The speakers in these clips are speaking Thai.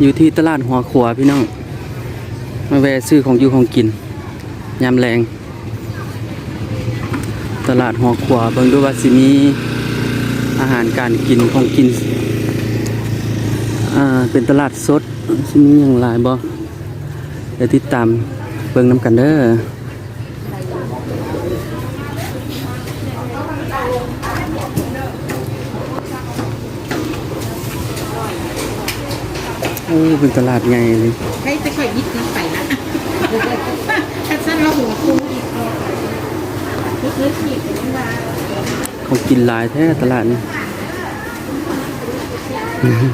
อยู่ที่ตลาดหัวขวาพี่น้อง มาแวะซื้อของอยู่ของกิน ยามแรง ตลาดหัวขวาเบิ่งดูว่าสิมีอาหารการกินของกิน อ่า เป็นตลาดสดสิมีอย่างหลายบ่เดี๋ยวติดตามเบิ่งน้ำกันเด้อ โอ้เป็นตลาดใหญ่เลยให้จะค่อยยิดน้ำไปนะถ้าสั้นเราหัวคุ้มอีกก็คือขีดไปนี่ว่าของกินหลายแท้ตลาดนี้อื้อหือ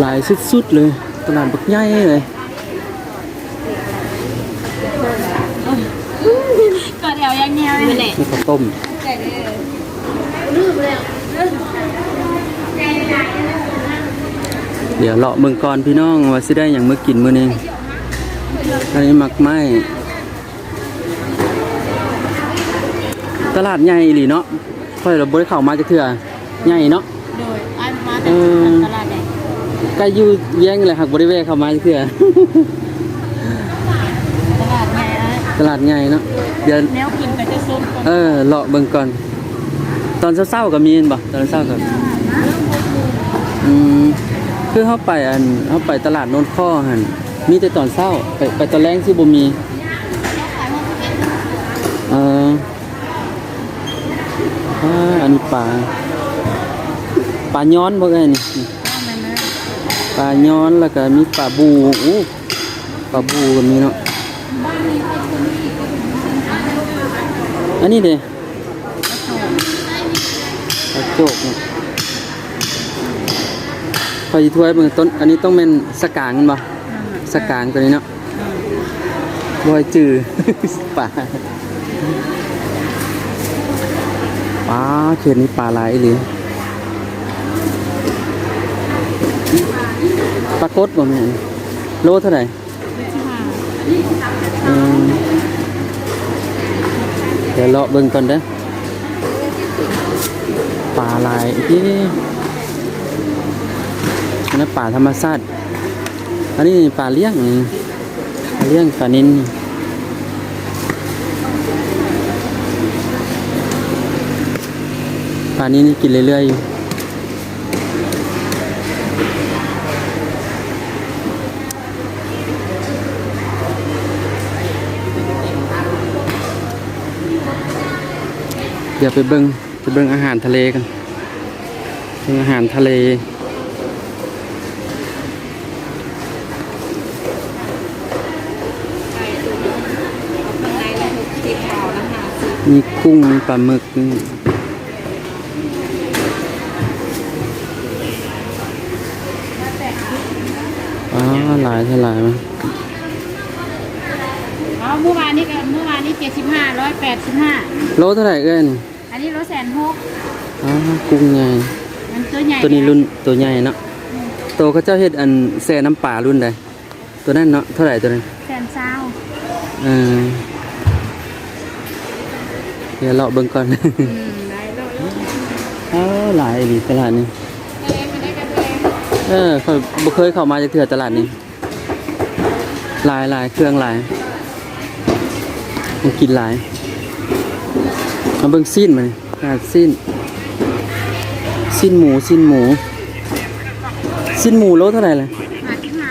หลายสุดๆเลย ตลาดบักใหญ่เลยก็แถวยังแนวเลยแหละนี่ ข้าวต้มเดี๋ยวเลาะเมืองก่อนพี่น้องว่าสิได้อย่างเมื่อกินมื้อนี้อันนี้มักไม้ตลาดใหญ่อีหลีเนาะค่อยเราบ่ได้เข้ามาจักเทื่อใหญ่เนาะโดยอันมาเอจากอตลาดแดงก็อยู่แย่งเลยหักบ่ได้แวะเข้ามาจักเทื่อตลาดไงอะตลาดใหญ่เนาะเดี๋ยวแนวกินไปจะซุนก่อนเออเลาะเบิ่งก่อน ตอนเช้าๆก็มีนบ่ตอนเช้าก็อืมคือเฮาไปอันเฮาไปตลาดโนนข้อหั่นมีแต่ตอนเช้าไปไปตอนแรงสิบ่มีเอออ่าอันนี้ปลาปลาย้อนพวกนี้นี่ปลาย้อนแล้วก็มีปลาบูอู้ปลาบูก็มีเนาะอันนี้เด้ ปลาโจกเนาะพอสิถ้วยเบิ่งต้น อันนี้ต้องเป็นสกางแม่นบ่สกางตัวนี้เนาะบอยจือปลาปลาเขตนี้ปลาหลายอีหรือปลากดบ่แม่นโลเท่าไหร่อืมเดี๋ยวเลาะเบิ่งก่อนเด้อป ลาลายที่อันนั้นปลาธรรมชาติอันนี้ปลาเลี้ยงเลี้ยงปลานินปลานี้นกินเรื่อยๆอยู่เดี๋ยวไปเบิงไปเบิ้งอาหารทะเลกัน เบิงอาหารทะเล มีกุ้ง มีปลาหมึกนี่อ๋อหลายเท่าไหร่มั้ยอ๋อเมื่อวานนี้ก็เมื่อวานนี้เจ็ดสิบห้าร้อยแปดสิบห้าโลเท่าไหร่เอ้ยนี่อันนี้รถแสนหกอ๋อกุ้งใหญ่ มันตัวใหญ่ตัวนี้รุ่นตัวใหญ่เนาะตัวเขาเจ้าเฮ็ดอันแซ่น้ำป่ารุ่นใดตัวนั้นเนาะเท่าไหร่ตัวนั้นแสนเศร้าเออเดี๋ยวเราะเบิ่งก่อนอืมได้เลยเออหลายดีตลาดนี้ทะเลมันได้กันทะเลเออเขาบ่เคยเข้ามาจากเถื่อตลาดนี้หลายหลายเครื่องหลายมันกินหลายมาเบิ่งซีนมันขนาดซีน ซีนหมูซีนหมูซีนหมูโลเท่าไหร่ล่ะมาที่หา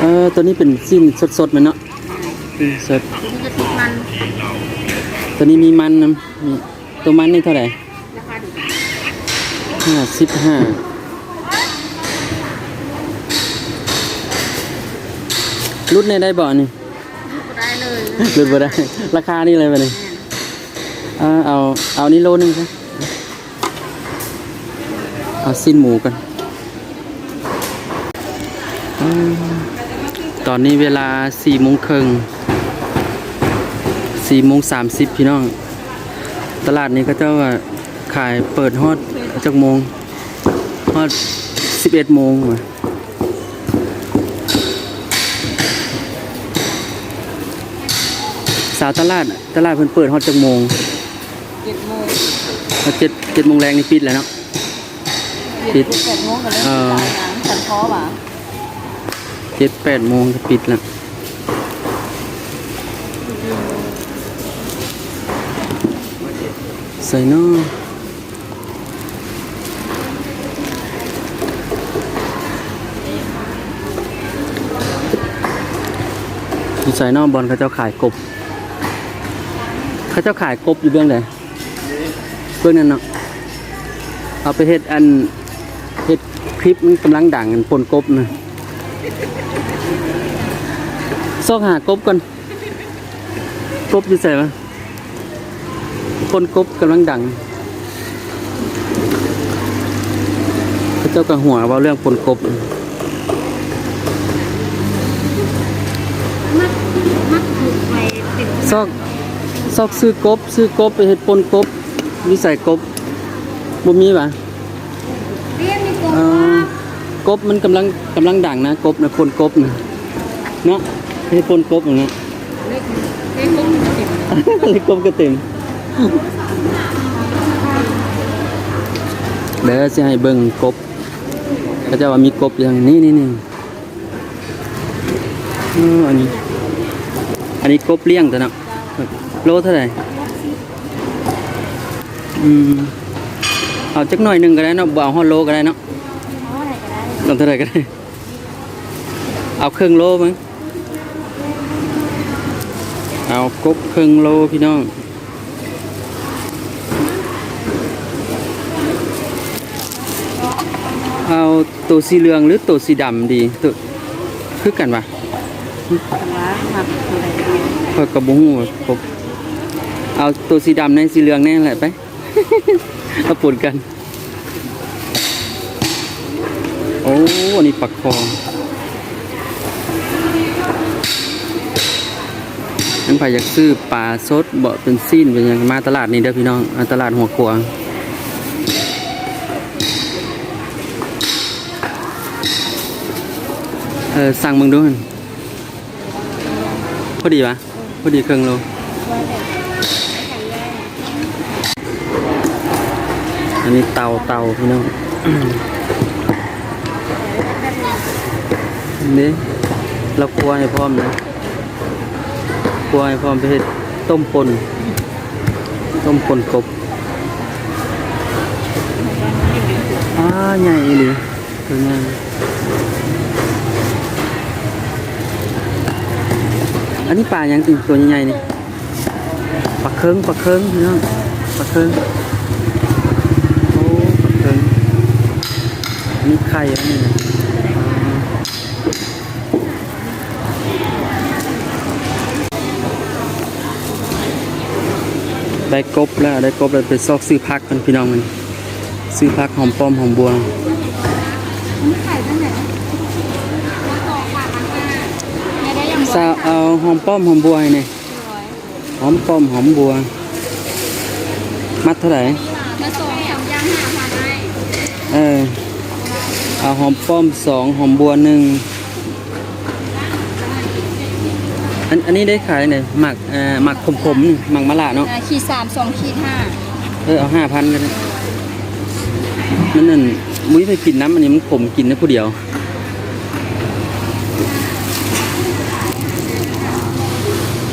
เออตัวนี้เป็นซีนสดๆมันเนาะซีนสดมันจะติดมันตัวนี้มีมันนะมีตัวมันนี่เท่าไหร่ราคาดีห้าสิบห้ารุดในได้บ่อนี่ก็ได้เลยรุดบ่ได้ ราคานี่เลยบ่นี่อ่าเอา เอานี่โลนึงครับ เอาสิ้นหมูกันอ่าตอนนี้เวลาสี่โมงครึ่งสี่โมงสามสิบพี่น้อง ตลาดนี้ก็เจ้าว่าขายเปิดฮอดจักโมงฮอดสิบเอ็ดโมงว่ะสาวตลาดตลาดเพิ่นเปิดฮอดจักโมงเจ็ดโมงเจ็ดเจ็ดโมงแรงนี่ปิดแล้วเนาะ ปิดเจ็ดโมงกันเลยเออฉันพอป่ะเจ็ดแปดโมงจะปิดล้วใส่เนออยู่ใส่นอบอลเขาเจ้าขายกบเขาเจ้าขายกบอยู่เบื้องไหนเบื้องนั้นเนาะเอาไปเฮ็ดอัน เฮ็ดคลิปมันกำลังดังอันปนกบนะซอกหากบก่อนกบอยู่ใส่ปะปนกบกำลังดังพระเจ้ากับหัวว่าเรื่องปนกบซอกซอกซื้อกบ ซื้อกบไปเฮ็ดปนกบวิใส่กบบ่มีป่ะ เรียกนี่โก เอ่อ กบมันกำลังกำลังดังนะกบนะคนกบนะเนาะให้คนกบอย่างเงี้ยเล็กเล็กมุ้งติดเลยกบก็เต็มเดี๋ยวจะให้เบิ่งกบเขาจะว่ามีกบอย่างนี้นี่นี่เอออันนี้ อันนี้กบเลี้ยงแต่เนาะโลเท่าไหร่อืมเอาจักหน่อยหนึ่งก็ได้เนาะบ่เอาฮอดโลก็ได้เนาะเอาอะไร ลงเท่าไหร่ก็ได้ เอาครึ่งโลมั้งเอากบครึ่งโลพี่น้องเอาตัวสีเหลืองหรือตัวสีดำดีตัวคือกันปะว้ากรก็ได้พอกระบุงว่ากบเอาตัวสีดำในสีเหลืองแน่แหละไป เอาปนกัน โอ้อันนี้ปักคองนั่นไผอยากซื้อปลาสดบ่เป็นซีนเป็นยังมาตลาดนี้เด้อพี่น้องมาตลาดหัวขวางเออสั่งมึงดูหั่นพอดีปะพอดีครึ่งโลอันนี้เตาเตาพี่น้อง นี่เราครัวให้พร้อมนะครัวให้พร้อมไปเฮ็ดต้มปนต้มปนกบอ้าใหญ่อีหลีตัวใหญ่อันนี้ปลาอยังติตัวใหญ่ๆนี่ปลาเคิงปลาเคิงพี่น้องปลาเคิงโอ้ปลาเคิงมีไข่อันนี้นะ ได้กบแล้วได้กบแล้วไปซอกซื้อพักกันพี่น้องมันซื้อพักหอมป้อมหอมบัวไม่ไข่ตั้งไหนต่อขามันมาไม่ได้ยังซาเอาหอมป้อมหอมบัวให้หนี่อยหอมป้อมหอมบัว มัดเท่าไหร่มาส่งสองย่างห้าพันได้เออเอาหอมป้อมสองหอมบัวหนึ่ง อันอันนี้ได้ขายไหนหมักเอ่อหมักขมๆนี่หมักมะละเนาะขีดสามสองขีดห้าเออเอาห้าพันกันเลยมันนั่นมุ้ยไปกินน้ำอันนี้มันขมกินนะผู้เดียว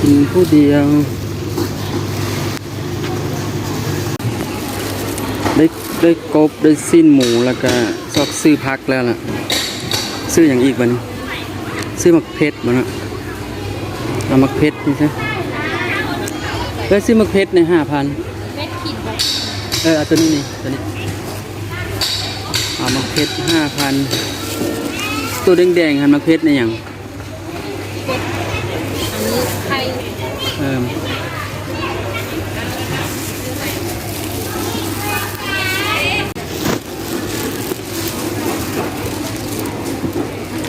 กินผู้เดียว ได้ได้กบได้สิ้นหมูแล้วก็ซอกซื้อพักแล้วล่ะ ซื้ออย่างอีกบัดนซื้อมักเพชรมันอะ เอามักเพชรนี่ใช่เออซื้อมักเพชรในห้าพันเม็ดขีดบอกเออเอาตัวนี้นี่ตัวนี้เอามักเพชรห้าพันตัวแดงๆหันมักเพชรในอย่างอันนี้ไข่เออ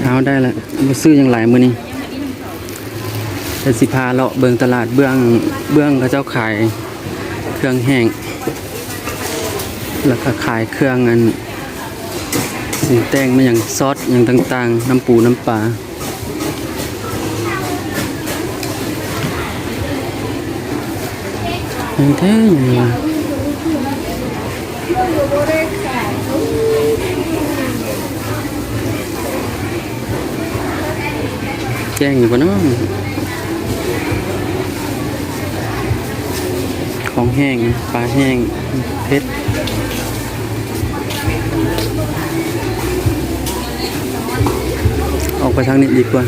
เอาได้ละมาซื้ออย่างหลายมือนี่ แต่สิพาเลาะเบิงตลาดเบื้องเบื้องเขาเจ้าขายเครื่องแห้ง แล้วก็ขายเครื่องอันสิงแต่งมาอย่างซอสอย่างต่างๆ น้ำปูน้ำปลาแท้อย่างนี้แจ้งอยู่ปะเนาะ ของแห้งปลาแห้งเพชรออกไปทางนี้ดีกว่า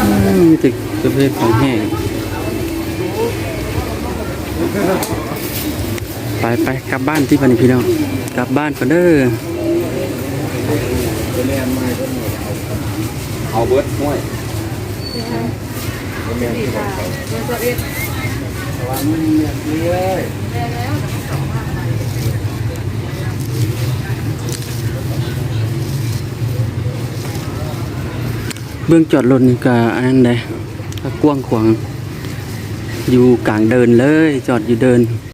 อืมมีแต่ประเภทของแห้งไปไปกลับบ้านที่พันพี่น้องกลับบ้านกันเด้อ เอาเบิร์ดห้วยเบื้องจอดรถนี่ก็อันนั้นเลยกว้างขวาง อยู่กลางเดินเลย จอดอยู่เดิน